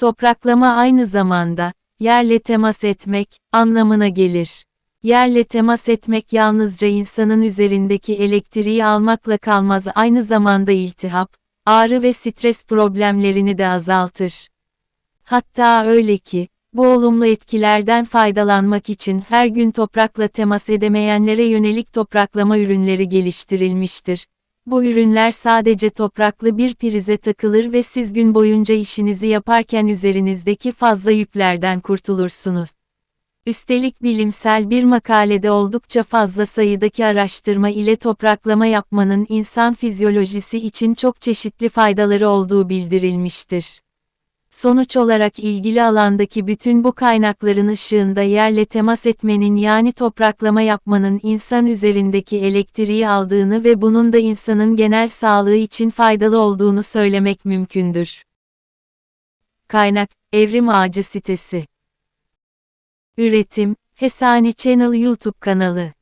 Topraklama aynı zamanda, yerle temas etmek, anlamına gelir. Yerle temas etmek yalnızca insanın üzerindeki elektriği almakla kalmaz aynı zamanda iltihap, ağrı ve stres problemlerini de azaltır. Hatta öyle ki, bu olumlu etkilerden faydalanmak için her gün toprakla temas edemeyenlere yönelik topraklama ürünleri geliştirilmiştir. Bu ürünler sadece topraklı bir prize takılır ve siz gün boyunca işinizi yaparken üzerinizdeki fazla yüklerden kurtulursunuz. Üstelik bilimsel bir makalede oldukça fazla sayıdaki araştırma ile topraklama yapmanın insan fizyolojisi için çok çeşitli faydaları olduğu bildirilmiştir. Sonuç olarak ilgili alandaki bütün bu kaynakların ışığında yerle temas etmenin yani topraklama yapmanın insan üzerindeki elektriği aldığını ve bunun da insanın genel sağlığı için faydalı olduğunu söylemek mümkündür. Kaynak: Evrim Ağacı sitesi. Üretim: Hesani Channel YouTube kanalı